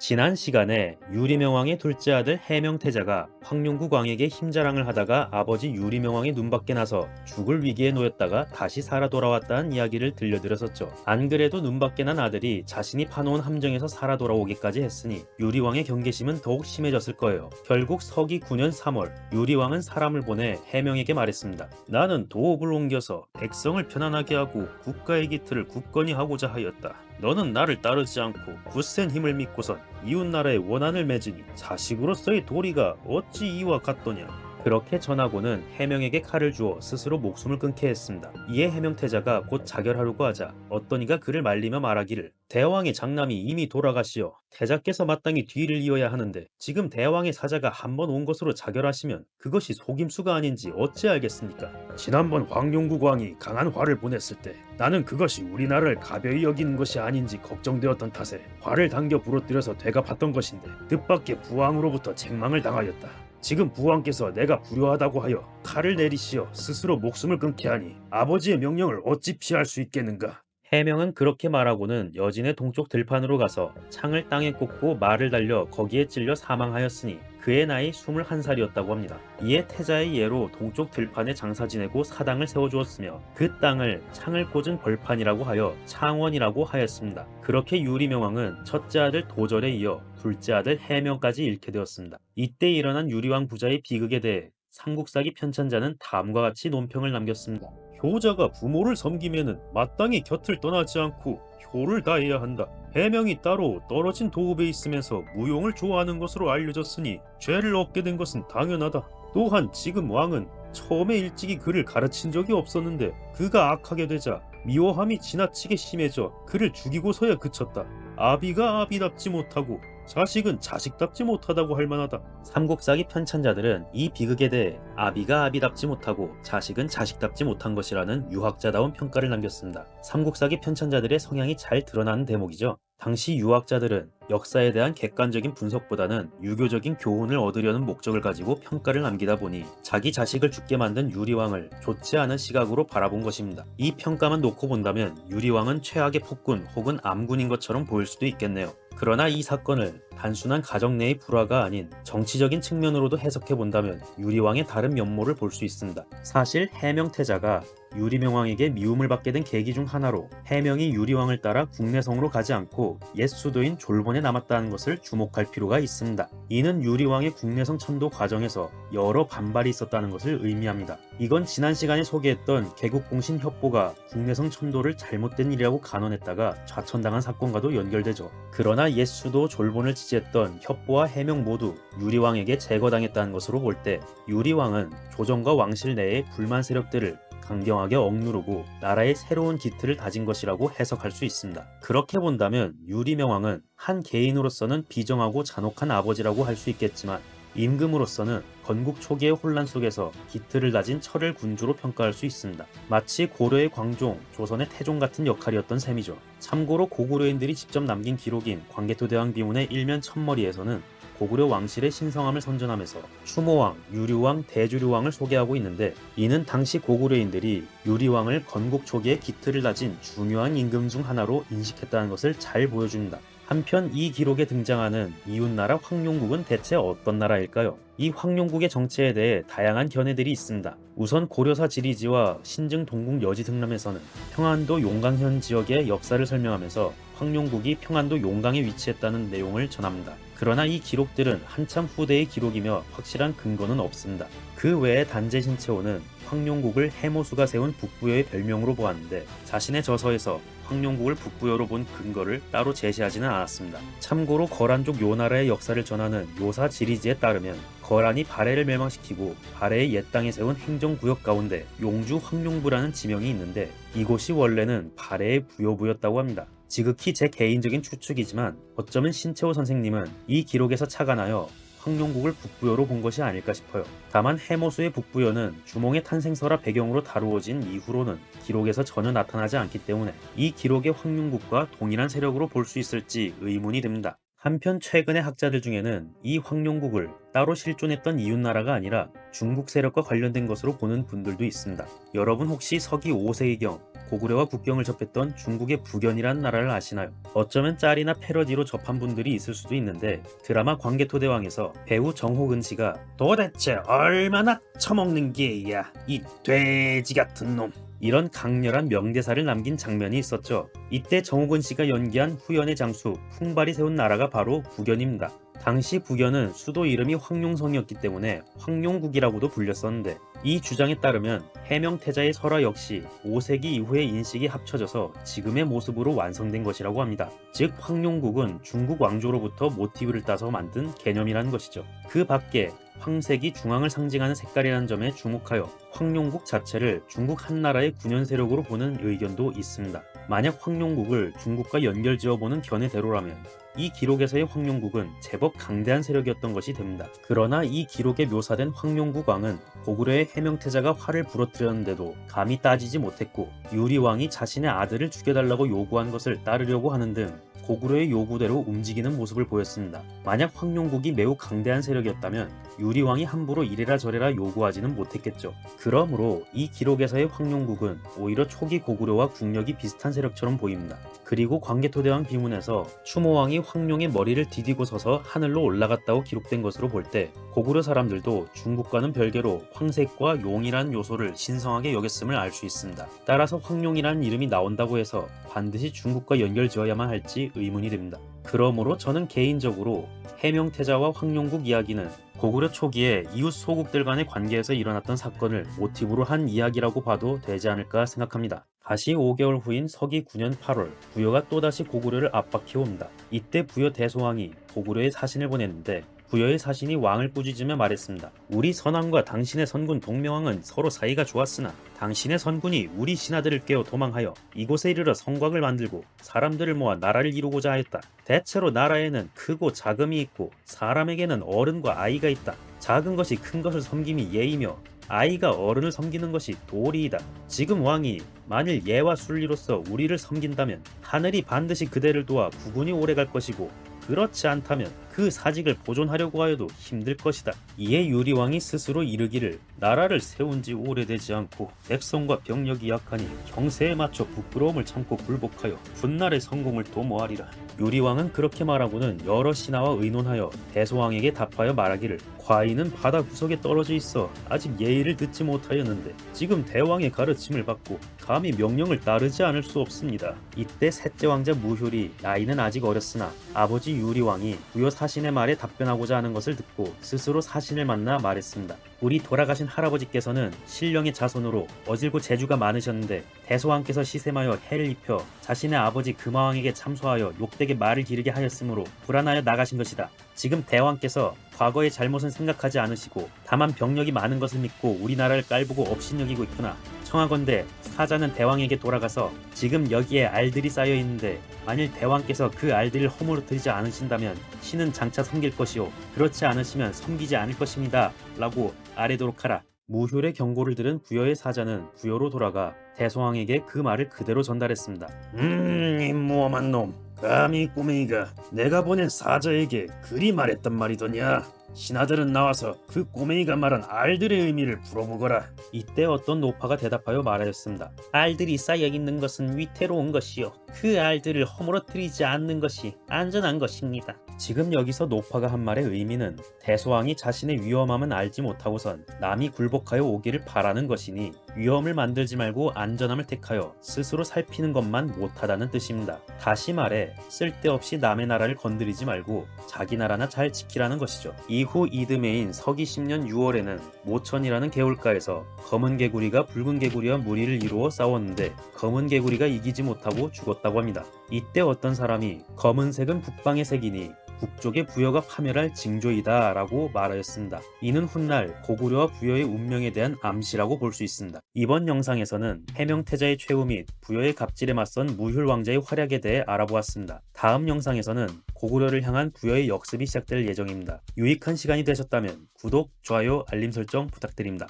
지난 시간에 유리명왕의 둘째 아들 해명태자가 황룡구 광에게 힘자랑을 하다가 아버지 유리명왕의 눈밖에 나서 죽을 위기에 놓였다가 다시 살아 돌아왔다는 이야기를 들려드렸었죠. 안 그래도 눈밖에 난 아들이 자신이 파놓은 함정에서 살아 돌아오기까지 했으니 유리왕의 경계심은 더욱 심해졌을 거예요. 결국 서기 9년 3월 유리왕은 사람을 보내 해명에게 말했습니다. 나는 도읍을 옮겨서 백성을 편안하게 하고 국가의 기틀을 굳건히 하고자 하였다. 너는 나를 따르지 않고 굳센 힘을 믿고선 이웃나라의 원한을 맺으니 자식으로서의 도리가 어찌 이와 같더냐. 그렇게 전하고는 해명에게 칼을 주어 스스로 목숨을 끊게 했습니다. 이에 해명태자가 곧 자결하려고 하자 어떤 이가 그를 말리며 말하기를 대왕의 장남이 이미 돌아가시어 태자께서 마땅히 뒤를 이어야 하는데 지금 대왕의 사자가 한 번 온 것으로 자결하시면 그것이 속임수가 아닌지 어찌 알겠습니까? 지난번 황룡구 광이 강한 화를 보냈을 때 나는 그것이 우리나라를 가벼이 여기는 것이 아닌지 걱정되었던 탓에 화를 당겨 부러뜨려서 되갚았던 것인데 뜻밖의 부왕으로부터 책망을 당하였다. 지금 부왕께서 내가 불효하다고 하여 칼을 내리시어 스스로 목숨을 끊게 하니 아버지의 명령을 어찌 피할 수 있겠는가? 해명은 그렇게 말하고는 여진의 동쪽 들판으로 가서 창을 땅에 꽂고 말을 달려 거기에 찔려 사망하였으니 그의 나이 21살이었다고 합니다. 이에 태자의 예로 동쪽 들판에 장사 지내고 사당을 세워주었으며 그 땅을 창을 꽂은 벌판이라고 하여 창원이라고 하였습니다. 그렇게 유리명왕은 첫째 아들 도절에 이어 둘째 아들 해명까지 잃게 되었습니다. 이때 일어난 유리왕 부자의 비극에 대해 삼국사기 편찬자는 다음과 같이 논평을 남겼습니다. 효자가 부모를 섬기면은 마땅히 곁을 떠나지 않고 효를 다해야 한다. 해명이 따로 떨어진 도읍에 있으면서 무용을 좋아하는 것으로 알려졌으니 죄를 얻게 된 것은 당연하다. 또한 지금 왕은 처음에 일찍이 그를 가르친 적이 없었는데 그가 악하게 되자 미워함이 지나치게 심해져 그를 죽이고서야 그쳤다. 아비가 아비답지 못하고 자식은 자식답지 못하다고 할 만하다. 삼국사기 편찬자들은 이 비극에 대해 아비가 아비답지 못하고 자식은 자식답지 못한 것이라는 유학자다운 평가를 남겼습니다. 삼국사기 편찬자들의 성향이 잘 드러나는 대목이죠. 당시 유학자들은 역사에 대한 객관적인 분석보다는 유교적인 교훈을 얻으려는 목적을 가지고 평가를 남기다 보니 자기 자식을 죽게 만든 유리왕을 좋지 않은 시각으로 바라본 것입니다. 이 평가만 놓고 본다면 유리왕은 최악의 폭군 혹은 암군인 것처럼 보일 수도 있겠네요. 그러나 이 사건을 단순한 가정 내의 불화가 아닌 정치적인 측면으로도 해석해 본다면 유리왕의 다른 면모를 볼 수 있습니다. 사실 해명태자가 유리명왕에게 미움을 받게 된 계기 중 하나로 해명이 유리왕을 따라 국내성으로 가지 않고 옛 수도인 졸본에 남았다는 것을 주목할 필요가 있습니다. 이는 유리왕의 국내성 천도 과정에서 여러 반발이 있었다는 것을 의미합니다. 이건 지난 시간에 소개했던 개국공신 협보가 국내성 천도를 잘못된 일이라고 간언했다가 좌천당한 사건과도 연결되죠. 그러나 옛 수도 졸본을 지지했던 협보와 해명 모두 유리왕에게 제거당했다는 것으로 볼 때 유리왕은 조정과 왕실 내의 불만 세력들을 강경하게 억누르고 나라의 새로운 기틀을 다진 것이라고 해석할 수 있습니다. 그렇게 본다면 유리명왕은 한 개인으로서는 비정하고 잔혹한 아버지라고 할 수 있겠지만 임금으로서는 건국 초기의 혼란 속에서 기틀을 다진 철을 군주로 평가할 수 있습니다. 마치 고려의 광종, 조선의 태종 같은 역할이었던 셈이죠. 참고로 고구려인들이 직접 남긴 기록인 광개토 대왕 비문의 일면 첫머리에서는 고구려 왕실의 신성함을 선전하면서 추모왕, 유류왕, 대주류왕을 소개하고 있는데 이는 당시 고구려인들이 유리왕을 건국 초기에 기틀을 다진 중요한 임금 중 하나로 인식했다는 것을 잘 보여줍니다. 한편 이 기록에 등장하는 이웃나라 황룡국은 대체 어떤 나라일까요? 이 황룡국의 정체에 대해 다양한 견해들이 있습니다. 우선 고려사 지리지와 신증 동국 여지 등람에서는 평안도 용강현 지역의 역사를 설명하면서 황룡국이 평안도 용강에 위치했다는 내용을 전합니다. 그러나 이 기록들은 한참 후대의 기록이며 확실한 근거는 없습니다. 그 외에 단제 신채호는 황룡국을 해모수가 세운 북부여의 별명으로 보았는데 자신의 저서에서 황룡국을 북부여로 본 근거를 따로 제시하지는 않았습니다. 참고로 거란 족 요나라의 역사를 전하는 요사 지리지에 따르면 거란이 발해를 멸망시키고 발해의 옛 땅에 세운 행정구역 가운데 용주 황룡부라는 지명이 있는데 이곳이 원래는 발해의 부여부였다고 합니다. 지극히 제 개인적인 추측이지만 어쩌면 신채호 선생님은 이 기록에서 착안하여 황룡국을 북부여로 본 것이 아닐까 싶어요. 다만 해모수의 북부여는 주몽의 탄생설화 배경으로 다루어진 이후로는 기록에서 전혀 나타나지 않기 때문에 이 기록의 황룡국과 동일한 세력으로 볼 수 있을지 의문이 듭니다. 한편 최근의 학자들 중에는 이 황룡국을 따로 실존했던 이웃나라가 아니라 중국 세력과 관련된 것으로 보는 분들도 있습니다. 여러분 혹시 서기 5세기경 고구려와 국경을 접했던 중국의 북연이라는 나라를 아시나요? 어쩌면 짤이나 패러디로 접한 분들이 있을 수도 있는데 드라마 광개토대왕에서 배우 정호근 씨가 도대체 얼마나 처먹는 게야 이 돼지 같은 놈 이런 강렬한 명대사를 남긴 장면이 있었죠. 이때 정호근 씨가 연기한 후연의 장수 풍발이 세운 나라가 바로 북연입니다. 당시 북연은 수도 이름이 황룡성이었기 때문에 황룡국이라고도 불렸었는데 이 주장에 따르면 해명태자의 설화 역시 5세기 이후의 인식이 합쳐져서 지금의 모습으로 완성된 것이라고 합니다. 즉 황룡국은 중국 왕조로부터 모티브를 따서 만든 개념이라는 것이죠. 그 밖에 황색이 중앙을 상징하는 색깔이라는 점에 주목하여 황룡국 자체를 중국 한나라의 군현 세력으로 보는 의견도 있습니다. 만약 황룡국을 중국과 연결지어 보는 견해대로라면 이 기록에서의 황룡국은 제법 강대한 세력이었던 것이 됩니다. 그러나 이 기록에 묘사된 황룡국 왕은 고구려의 해명태자가 화를 부러뜨렸는데도 감히 따지지 못했고 유리왕이 자신의 아들을 죽여달라고 요구한 것을 따르려고 하는 등 고구려의 요구대로 움직이는 모습을 보였습니다. 만약 황룡국이 매우 강대한 세력이었다면 유리왕이 함부로 이래라 저래라 요구하지는 못했겠죠. 그러므로 이 기록에서의 황룡국은 오히려 초기 고구려와 국력이 비슷한 세력처럼 보입니다. 그리고 광개토대왕 비문에서 추모왕이 황룡의 머리를 디디고 서서 하늘로 올라갔다고 기록된 것으로 볼 때 고구려 사람들도 중국과는 별개로 황색과 용이란 요소를 신성하게 여겼음을 알 수 있습니다. 따라서 황룡이라는 이름이 나온다고 해서 반드시 중국과 연결지어야만 할지 의문이 됩니다. 그러므로 저는 개인적으로 해명태자와 황룡국 이야기는 고구려 초기에 이웃 소국들 간의 관계에서 일어났던 사건을 모티브로 한 이야기라고 봐도 되지 않을까 생각합니다. 다시 5개월 후인 서기 9년 8월 부여가 또다시 고구려를 압박해 옵니다. 이때 부여 대소왕이 고구려에 사신을 보냈는데 부여의 사신이 왕을 꾸짖으며 말했습니다. 우리 선왕과 당신의 선군 동명왕은 서로 사이가 좋았으나 당신의 선군이 우리 신하들을 깨어 도망하여 이곳에 이르러 성곽을 만들고 사람들을 모아 나라를 이루고자 하였다. 대체로 나라에는 크고 작음이 있고 사람에게는 어른과 아이가 있다. 작은 것이 큰 것을 섬김이 예이며 아이가 어른을 섬기는 것이 도리이다. 지금 왕이 만일 예와 순리로서 우리를 섬긴다면 하늘이 반드시 그대를 도와 국운이 오래 갈 것이고 그렇지 않다면 그 사직을 보존하려고 하여도 힘들 것이다. 이에 유리왕이 스스로 이르기를 나라를 세운 지 오래되지 않고 백성과 병력이 약하니 형세에 맞춰 부끄러움을 참고 굴복하여 훗날의 성공을 도모하리라. 유리왕은 그렇게 말하고는 여러 신하와 의논하여 대소왕에게 답하여 말하기를 과인은 바다 구석에 떨어져 있어 아직 예의를 듣지 못하였는데 지금 대왕의 가르침을 받고 감히 명령을 따르지 않을 수 없습니다. 이때 셋째 왕자 무효리 나이는 아직 어렸으나 아버지 유리왕이 부여 사신의 말에 답변하고자 하는 것을 듣고 스스로 사신을 만나 말했습니다. 우리 돌아가신 할아버지께서는 신령의 자손으로 어질고 재주가 많으셨는데 대소왕께서 시샘하여 해를 입혀 자신의 아버지 금화왕에게 참소하여 욕되게 말을 기르게 하였으므로 불안하여 나가신 것이다. 지금 대왕께서 과거의 잘못은 생각하지 않으시고 다만 병력이 많은 것을 믿고 우리나라를 깔보고 업신여기고 있구나. 청하건대 사자는 대왕에게 돌아가서 지금 여기에 알들이 쌓여 있는데 만일 대왕께서 그 알들을 허물어뜨리지 않으신다면 신은 장차 섬길 것이요 그렇지 않으시면 섬기지 않을 것입니다. 라고 아뢰도록 하라. 무효의 경고를 들은 부여의 사자는 부여로 돌아가 대소왕에게 그 말을 그대로 전달했습니다. 음, 이 무엄한 놈. 감히 꼬맹이가 내가 보낸 사자에게 그리 말했단 말이더냐? 신하들은 나와서 그 꼬맹이가 말한 알들의 의미를 물어보거라. 이때 어떤 노파가 대답하여 말하였습니다. 알들이 쌓여 있는 것은 위태로운 것이요. 그 알들을 허물어뜨리지 않는 것이 안전한 것입니다. 지금 여기서 노파가 한 말의 의미는 대소왕이 자신의 위험함은 알지 못하고선 남이 굴복하여 오기를 바라는 것이니 위험을 만들지 말고 안전함을 택하여 스스로 살피는 것만 못하다는 뜻입니다. 다시 말해 쓸데없이 남의 나라를 건드리지 말고 자기 나라나 잘 지키라는 것이죠. 이후 이듬해인 서기 10년 6월에는 모천이라는 개울가에서 검은 개구리가 붉은 개구리와 무리를 이루어 싸웠는데 검은 개구리가 이기지 못하고 죽었다고 합니다. 이때 어떤 사람이 검은색은 북방의 색이니 북쪽의 부여가 파멸할 징조이다 라고 말하였습니다. 이는 훗날 고구려와 부여의 운명에 대한 암시라고 볼 수 있습니다. 이번 영상에서는 해명태자의 최후 및 부여의 갑질에 맞선 무효 왕자의 활약에 대해 알아보았습니다. 다음 영상에서는 고구려를 향한 부여의 역습이 시작될 예정입니다. 유익한 시간이 되셨다면 구독, 좋아요, 알림 설정 부탁드립니다.